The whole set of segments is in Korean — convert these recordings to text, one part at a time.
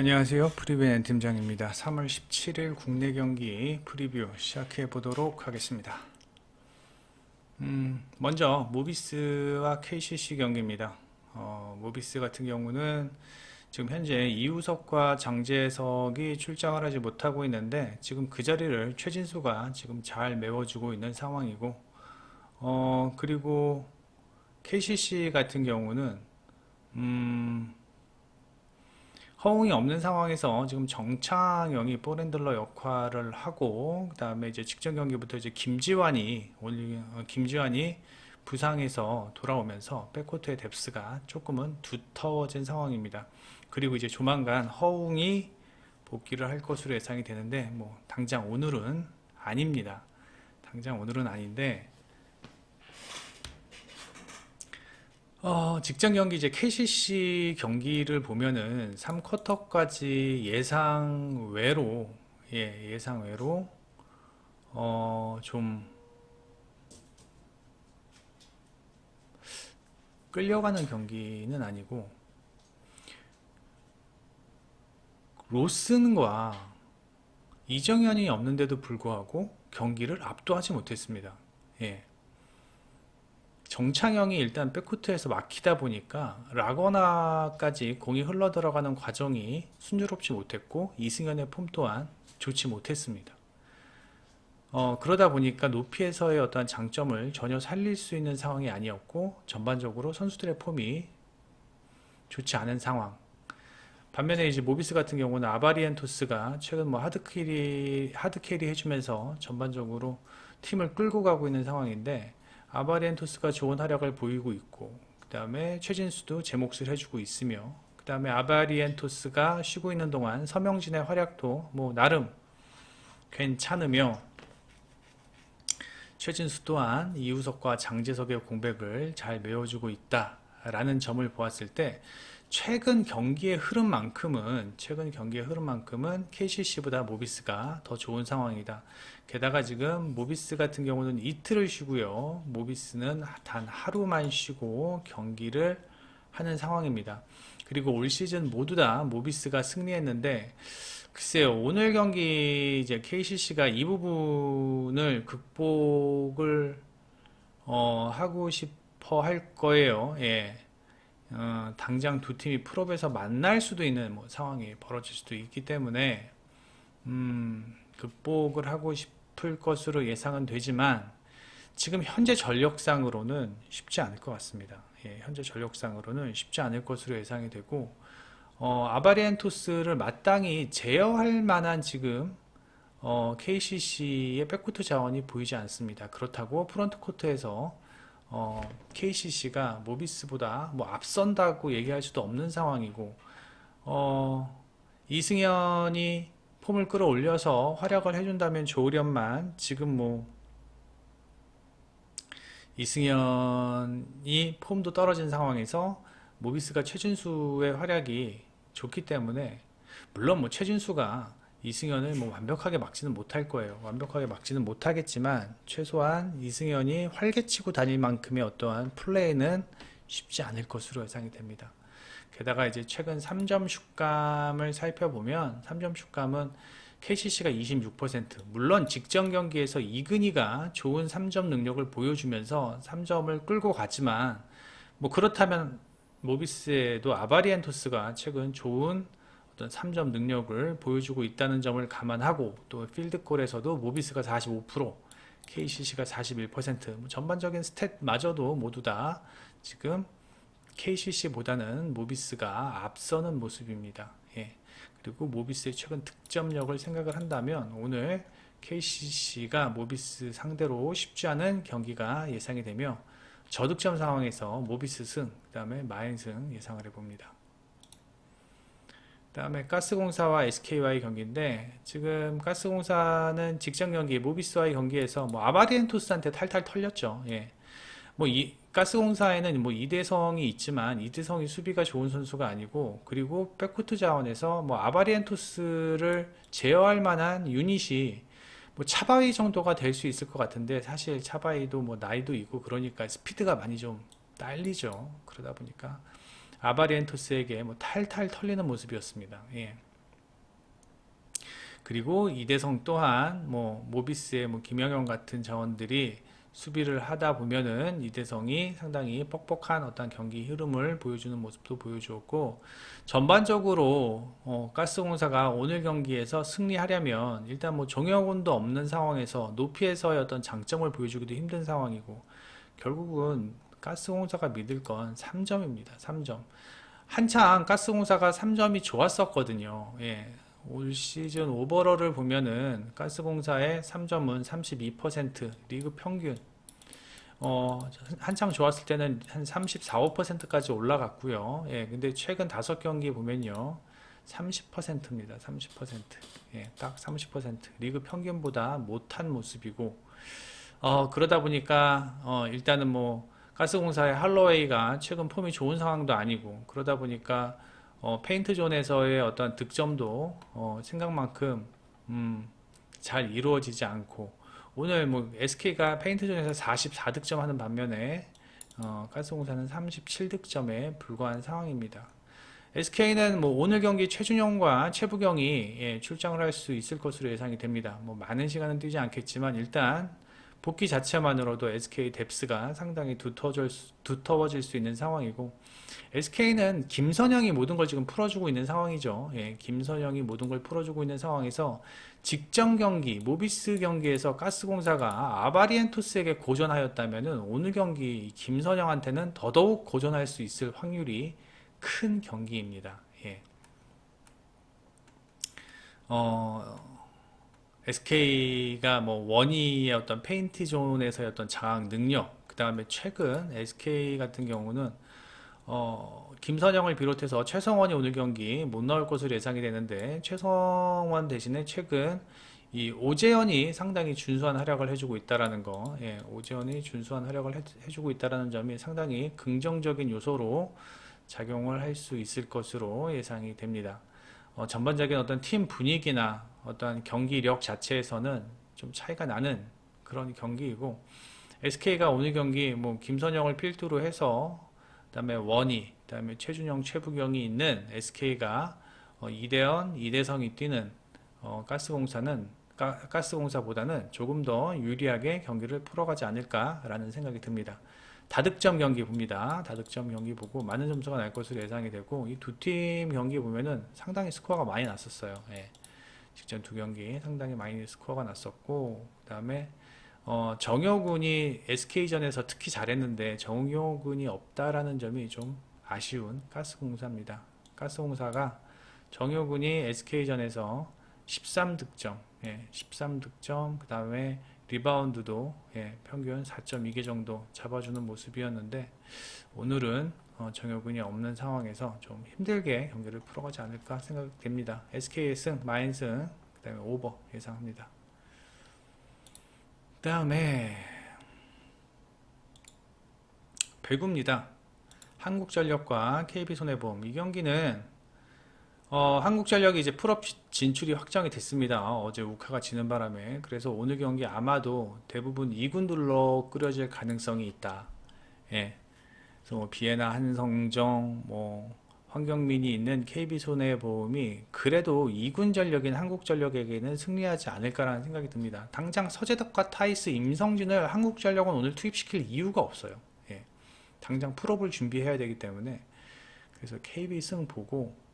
안녕하세요. 프리뷰의 팀장입니다. 3월 17일 국내 경기 프리뷰 시작해 보도록 하겠습니다. 음, 먼저 모비스와 KCC 경기입니다. 어, 모비스 같은 경우는 지금 현재 이우석과 장재석이 출장을 하지 못하고 있는데 지금 그 자리를 최진수가 지금 잘 메워주고 있는 상황이고 어, 그리고 KCC 같은 경우는 음, 허웅이 없는 상황에서 지금 정창영이 볼핸들러 역할을 하고 그다음에 이제 직전 경기부터 이제 김지환이 어, 김지환이 부상에서 돌아오면서 백코트의 뎁스가 조금은 두터워진 상황입니다. 그리고 이제 조만간 허웅이 복귀를 할 것으로 예상이 되는데 뭐 당장 오늘은 아닙니다. 당장 오늘은 아닌데 어, 직전 경기 이제 KCC 경기를 보면은 3쿼터까지 예상 외로 예, 예상 외로 어, 좀 끌려가는 경기는 아니고 로슨과 이정현이 없는데도 불구하고 경기를 압도하지 못했습니다. 예. 정창영이 일단 백코트에서 막히다 보니까 라거나까지 공이 흘러 들어가는 과정이 순조롭지 못했고 이승현의 폼 또한 좋지 못했습니다. 어, 그러다 보니까 높이에서의 어떤 장점을 전혀 살릴 수 있는 상황이 아니었고 전반적으로 선수들의 폼이 좋지 않은 상황. 반면에 이제 모비스 같은 경우는 아바리엔토스가 최근 뭐 하드캐리 하드캐리 해주면서 전반적으로 팀을 끌고 가고 있는 상황인데 아바리엔토스가 좋은 활약을 보이고 있고 그 다음에 최진수도 제 몫을 해주고 있으며 그 다음에 아바리엔토스가 쉬고 있는 동안 서명진의 활약도 뭐 나름 괜찮으며 최진수 또한 이우석과 장재석의 공백을 잘 메워주고 있다라는 점을 보았을 때 최근 경기의 흐름만큼은 최근 경기의 흐름만큼은 KCC보다 모비스가 더 좋은 상황이다. 게다가 지금 모비스 같은 경우는 이틀을 쉬고요. 모비스는 단 하루만 쉬고 경기를 하는 상황입니다. 그리고 올 시즌 모두 다 모비스가 승리했는데 글쎄요. 오늘 경기 이제 KCC가 이 부분을 극복을 어, 하고 싶어 할 거예요. 예. 어, 당장 두 팀이 풀업에서 만날 수도 있는 뭐 상황이 벌어질 수도 있기 때문에 음, 극복을 하고 싶을 것으로 예상은 되지만 지금 현재 전력상으로는 쉽지 않을 것 같습니다. 예, 현재 전력상으로는 쉽지 않을 것으로 예상이 되고 어, 아바리엔토스를 마땅히 제어할 만한 지금 어, KCC의 백코트 자원이 보이지 않습니다. 그렇다고 프론트 코트에서 어, KCC가 모비스보다 뭐 앞선다고 얘기할 수도 없는 상황이고 어, 이승현이 폼을 끌어올려서 활약을 해준다면 좋으련만 지금 뭐 이승현이 폼도 떨어진 상황에서 모비스가 최준수의 활약이 좋기 때문에 물론 뭐 최준수가 이승현을 뭐 완벽하게 막지는 못할 거예요. 완벽하게 막지는 못하겠지만 최소한 이승현이 활개치고 다닐 만큼의 어떠한 플레이는 쉽지 않을 것으로 예상이 됩니다. 게다가 이제 최근 3점 슛감을 살펴보면 3점 슛감은 KCC가 26% 물론 직전 경기에서 이근희가 좋은 3점 능력을 보여주면서 3점을 끌고 가지만 뭐 그렇다면 모비스에도 아바리엔토스가 최근 좋은 어떤 3점 능력을 보여주고 있다는 점을 감안하고 또 필드골에서도 모비스가 45% KCC가 41%뭐 전반적인 스탯마저도 모두 다 지금 KCC보다는 모비스가 앞서는 모습입니다. 예. 그리고 모비스의 최근 득점력을 생각을 한다면 오늘 KCC가 모비스 상대로 쉽지 않은 경기가 예상이 되며 저득점 상황에서 모비스 승, 그 다음에 마인 승 예상을 해봅니다. 그다음에 가스공사와 SK와의 경기인데 지금 가스공사는 직전 경기 모비스와의 경기에서 뭐 아바리엔토스한테 탈탈 털렸죠. 예. 뭐이 가스공사에는 뭐 이대성이 있지만 이대성이 수비가 좋은 선수가 아니고 그리고 백코트 자원에서 뭐 아바리엔토스를 제어할 만한 유닛이 뭐 차바위 정도가 될 수 있을 것 같은데 사실 차바위도 뭐 나이도 있고 그러니까 스피드가 많이 좀 딸리죠. 그러다 보니까 아바리엔토스에게 뭐 탈탈 털리는 모습이었습니다. 예. 그리고 이대성 또한 뭐 모비스의 뭐 김영현 같은 자원들이 수비를 하다 보면은 이대성이 상당히 뻑뻑한 어떤 경기 흐름을 보여주는 모습도 보여주었고 전반적으로 어, 가스공사가 오늘 경기에서 승리하려면 일단 뭐 정영훈도 없는 상황에서 높이에서의 어떤 장점을 보여주기도 힘든 상황이고 결국은 가스공사가 믿을 건 3점입니다. 3점. 한창 가스공사가 3점이 좋았었거든요. 예. 올 시즌 오버롤을 보면은 가스공사의 3점은 32% 리그 평균 어, 한창 좋았을 때는 한 34, 5%까지 올라갔고요. 예, 근데 최근 다섯 경기 보면요. 30%입니다. 30%. 예, 딱 30%. 리그 평균보다 못한 모습이고, 어, 그러다 보니까, 어, 일단은 뭐, 가스공사의 할로웨이가 최근 폼이 좋은 상황도 아니고, 그러다 보니까, 어, 페인트 존에서의 어떤 득점도, 어, 생각만큼, 음, 잘 이루어지지 않고, 오늘 뭐 SK가 페인트 존에서 44득점 하는 반면에 어, 가스공사는 37득점에 불과한 상황입니다. SK는 뭐 오늘 경기 최준영과 최부경이 예, 출장을 할 수 있을 것으로 예상이 됩니다. 뭐 많은 시간은 뛰지 않겠지만 일단 복귀 자체만으로도 SK 뎁스가 상당히 두터워질 수, 두터워질 수 있는 상황이고 SK는 김선영이 모든 걸 지금 풀어주고 있는 상황이죠. 예, 김선영이 모든 걸 풀어주고 있는 상황에서 직전 경기, 모비스 경기에서 가스공사가 아바리엔토스에게 고전하였다면은 오늘 경기 김선영한테는 더더욱 고전할 수 있을 확률이 큰 경기입니다. 예. 어, SK가 뭐 원희의 어떤 페인트 존에서의 어떤 장악 능력, 그 다음에 최근 SK 같은 경우는 어, 김선영을 비롯해서 최성원이 오늘 경기 못 나올 것으로 예상이 되는데 최성원 대신에 최근 이 오재현이 상당히 준수한 활약을 해주고 있다라는 거, 예, 오재현이 준수한 활약을 해, 해주고 있다라는 점이 상당히 긍정적인 요소로 작용을 할 수 있을 것으로 예상이 됩니다. 어, 전반적인 어떤 팀 분위기나 어떤 경기력 자체에서는 좀 차이가 나는 그런 경기이고 SK가 오늘 경기 뭐 김선영을 필두로 해서 그다음에 원희, 그다음에 최준영, 최부경이 있는 SK가 어, 이대현, 이대성이 뛰는 어, 가스공사는 가, 가스공사보다는 조금 더 유리하게 경기를 풀어가지 않을까라는 생각이 듭니다. 다득점 경기 봅니다. 다득점 경기 보고 많은 점수가 날 것으로 예상이 되고 이 두 팀 경기 보면은 상당히 스코어가 많이 났었어요. 예. 직전 두 경기 상당히 많이 스코어가 났었고 그다음에 어, 정효군이 SK전에서 특히 잘했는데 정효군이 없다라는 점이 좀 아쉬운 가스공사입니다. 가스공사가 정효군이 SK전에서 13득점, 예, 13득점, 그 다음에 리바운드도 예, 평균 4.2개 정도 잡아주는 모습이었는데 오늘은 어, 정효군이 없는 상황에서 좀 힘들게 경기를 풀어가지 않을까 생각됩니다. SK의 승, 마인 승, 그 다음에 오버 예상합니다. 그 다음에 배구입니다. 한국전력과 KB손해보험 이 경기는 어, 한국전력이 이제 풀업 진출이 확정이 됐습니다. 어제 우카가 지는 바람에 그래서 오늘 경기 아마도 대부분 2군들로 끓여질 가능성이 있다. 예. 그래서 뭐 비에나 한성정 뭐 황경민이 있는 KB손해보험이 그래도 2군 전력인 한국전력에게는 승리하지 않을까라는 생각이 듭니다. 당장 서재덕과 타이스, 임성진을 한국전력은 오늘 투입시킬 이유가 없어요. 예. 당장 풀업을 준비해야 되기 때문에 그래서 KB 승 보고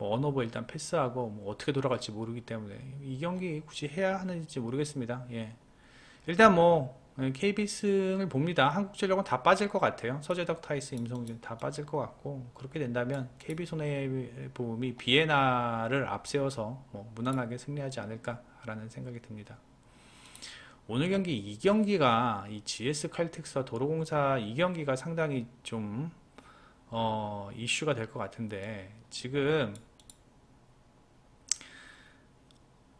뭐 언어버 일단 패스하고 뭐 어떻게 돌아갈지 모르기 때문에 이 경기 굳이 해야 하는지 모르겠습니다. 예. 일단 뭐 KB승을 봅니다. 한국전력은 다 빠질 것 같아요. 서재덕, 타이스, 임성진 다 빠질 것 같고 그렇게 된다면 KB손해보험이 비에나를 앞세워서 뭐 무난하게 승리하지 않을까라는 생각이 듭니다. 오늘 경기 이 경기가 이 GS 칼텍스와 도로공사 이 경기가 상당히 좀 어, 이슈가 될 것 같은데 지금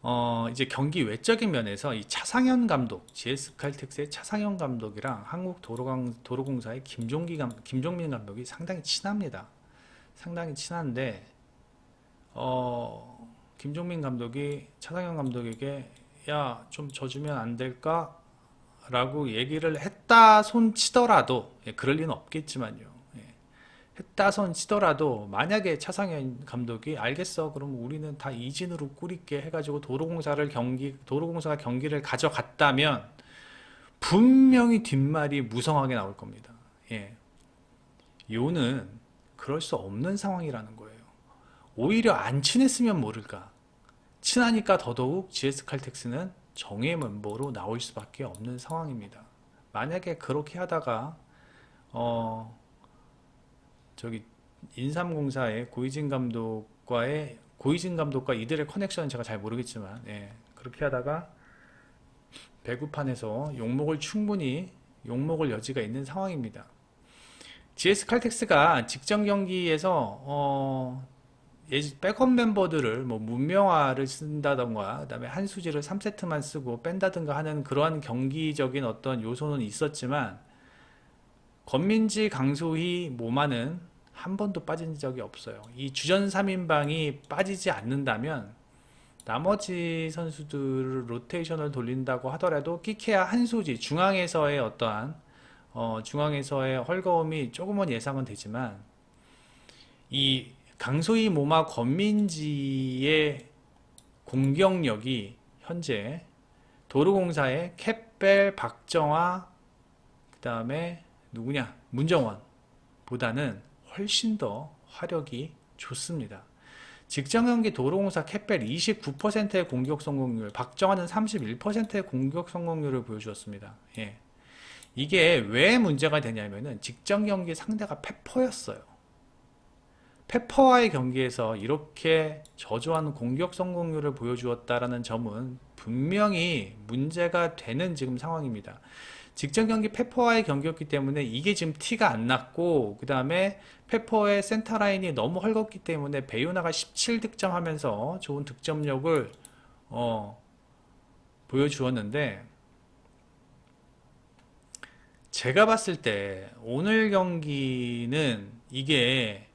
어, 이제 경기 외적인 면에서 이 차상현 감독, GS 칼텍스의 차상현 감독이랑 한국 도로공, 도로공사의 김종기 감, 김종민 감독이 상당히 친합니다. 상당히 친한데, 어, 김종민 감독이 차상현 감독에게 야, 좀 져주면 안 될까? 라고 얘기를 했다 손 치더라도, 예, 그럴 리는 없겠지만요. 예. 했다손 치더라도 만약에 차상현 감독이 알겠어 그럼 우리는 다 이진으로 꾸릴게 해가지고 도로공사를 경기 도로공사가 경기를 가져갔다면 분명히 뒷말이 무성하게 나올 겁니다. 예. 요는 그럴 수 없는 상황이라는 거예요. 오히려 안 친했으면 모를까. 친하니까 더더욱 GS 칼텍스는 정예 멤버로 나올 수밖에 없는 상황입니다. 만약에 그렇게 하다가 어 저기 인삼공사의 고이진 감독과의 고이진 감독과 이들의 커넥션은 제가 잘 모르겠지만 예, 그렇게 하다가 배구판에서 욕먹을 충분히 욕먹을 여지가 있는 상황입니다. GS 칼텍스가 직전 경기에서 어, 예, 백업 멤버들을 뭐 문명화를 쓴다던가 그다음에 한수지를 3세트만 쓰고 뺀다든가 하는 그러한 경기적인 어떤 요소는 있었지만 권민지, 강소희, 모마는 한 번도 빠진 적이 없어요. 이 주전 3인방이 빠지지 않는다면 나머지 선수들을 로테이션을 돌린다고 하더라도 끼케야 한수지 중앙에서의 어떠한 어, 중앙에서의 헐거움이 조금은 예상은 되지만 이 강소희 모마 권민지의 공격력이 현재 도로공사의 캡벨 박정화 그 다음에 누구냐 문정원 보다는 훨씬 더 화력이 좋습니다. 직전 경기 도로공사 캡벨 29%의 공격 성공률, 박정환은 31%의 공격 성공률을 보여주었습니다. 예. 이게 왜 문제가 되냐면은 직전 경기 상대가 페퍼였어요. 페퍼와의 경기에서 이렇게 저조한 공격 성공률을 보여주었다라는 점은 분명히 문제가 되는 지금 상황입니다. 직전 경기 페퍼와의 경기였기 때문에 이게 지금 티가 안 났고 그 다음에 페퍼의 센터 라인이 너무 헐겁기 때문에 베요나가 17득점 하면서 좋은 득점력을 어, 보여주었는데 제가 봤을 때 오늘 경기는 이게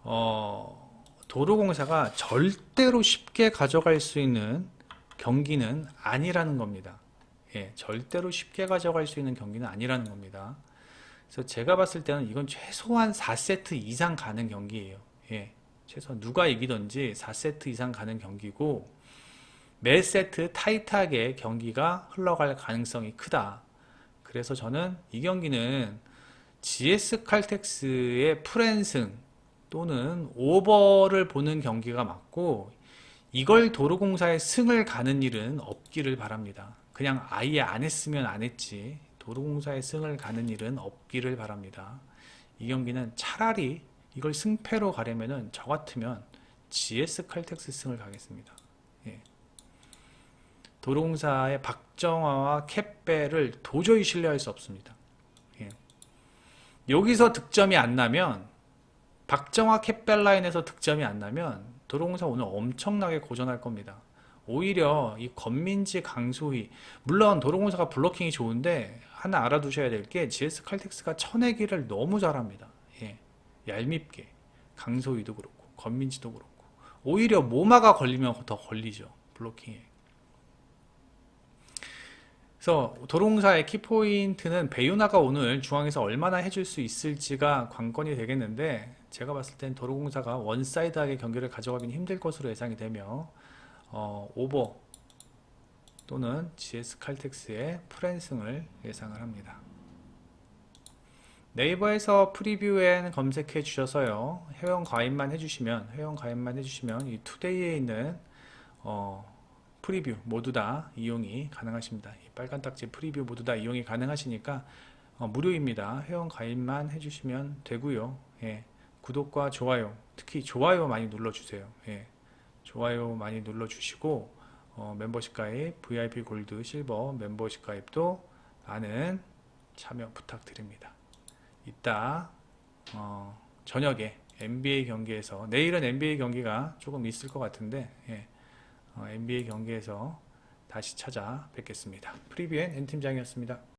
어, 도로공사가 절대로 쉽게 가져갈 수 있는 경기는 아니라는 겁니다. 예, 절대로 쉽게 가져갈 수 있는 경기는 아니라는 겁니다. 그래서 제가 봤을 때는 이건 최소한 4세트 이상 가는 경기예요. 예, 최소한 누가 이기든지 4세트 이상 가는 경기고 매 세트 타이트하게 경기가 흘러갈 가능성이 크다. 그래서 저는 이 경기는 GS 칼텍스의 프랜승 또는 오버를 보는 경기가 맞고 이걸 도로공사의 승을 가는 일은 없기를 바랍니다. 그냥 아예 안 했으면 안 했지 도로공사의 승을 가는 일은 없기를 바랍니다. 이 경기는 차라리 이걸 승패로 가려면은 저 같으면 GS 칼텍스 승을 가겠습니다. 예. 도로공사의 박정화와 캡벨을 도저히 신뢰할 수 없습니다. 예. 여기서 득점이 안 나면 박정화 캡벨 라인에서 득점이 안 나면 도로공사 오늘 엄청나게 고전할 겁니다. 오히려 이 권민지, 강소희 물론 도로공사가 블로킹이 좋은데 하나 알아두셔야 될 게 GS 칼텍스가 쳐내기를 너무 잘합니다. 예. 얄밉게 강소희도 그렇고 권민지도 그렇고 오히려 모마가 걸리면 더 걸리죠 블로킹에. 그래서 도로공사의 키포인트는 베유나가 오늘 중앙에서 얼마나 해줄 수 있을지가 관건이 되겠는데 제가 봤을 땐 도로공사가 원사이드하게 경기를 가져가기는 힘들 것으로 예상이 되며 어, 오버 또는 GS 칼텍스의 프랜승을 예상을 합니다. 네이버에서 프리뷰엔 검색해 주셔서요 회원 가입만 해주시면 회원 가입만 해주시면 이 투데이에 있는 어, 프리뷰 모두 다 이용이 가능하십니다. 이 빨간 딱지 프리뷰 모두 다 이용이 가능하시니까 어, 무료입니다. 회원 가입만 해주시면 되고요. 예, 구독과 좋아요, 특히 좋아요 많이 눌러주세요. 예, 좋아요 많이 눌러주시고 어, 멤버십 가입, VIP 골드, 실버 멤버십 가입도 많은 참여 부탁드립니다. 이따 어, 저녁에 NBA 경기에서 내일은 NBA 경기가 조금 있을 것 같은데 예, 어, NBA 경기에서 다시 찾아뵙겠습니다. 프리뷰엔 N팀장이었습니다.